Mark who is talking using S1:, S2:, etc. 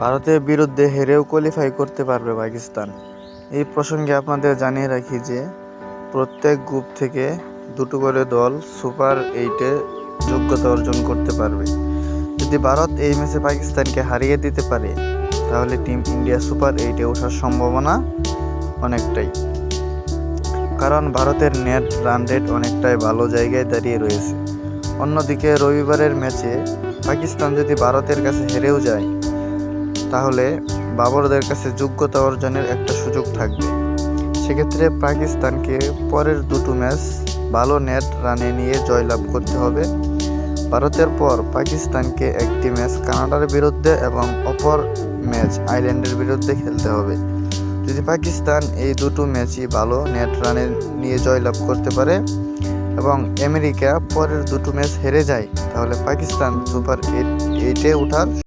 S1: ভারতের বিরুদ্ধে হেরেও কোয়ালিফাই করতে পারবে পাকিস্তান। এই প্রসঙ্গে আপনাদের জানিয়ে রাখি যে, প্রত্যেক গ্রুপ থেকে দুটো করে দল সুপার এইটে যোগ্যতা অর্জন করতে পারবে। যদি ভারত এই ম্যাচে পাকিস্তানকে হারিয়ে দিতে পারে, তাহলে টিম ইন্ডিয়া সুপার এইটে ওঠার সম্ভাবনা অনেকটাই। কারণ ভারতের নেট রান রেট অনেকটাই ভালো জায়গায় দাঁড়িয়ে রয়েছে। অন্যদিকে রবিবারের ম্যাচে পাকিস্তান যদি ভারতের কাছে হেরেও যায় তাহলে বাবরদের কাছে যোগ্যতা অর্জনের একটা সুযোগ থাকবে। সেক্ষেত্রে পাকিস্তানকে পরের দুটো ম্যাচ ভালো নেট রানে নিয়ে জয়লাভ করতে হবে। ভারতের পর পাকিস্তানকে একটি ম্যাচ কানাডার বিরুদ্ধে এবং অপর ম্যাচ আইল্যান্ডের বিরুদ্ধে খেলতে হবে। যদি পাকিস্তান এই দুটো ম্যাচই ভালো নেট রানে নিয়ে জয়লাভ করতে পারে এবং আমেরিকা পরের দুটো ম্যাচ হেরে যায়, তাহলে পাকিস্তান সুপার এইট ওঠার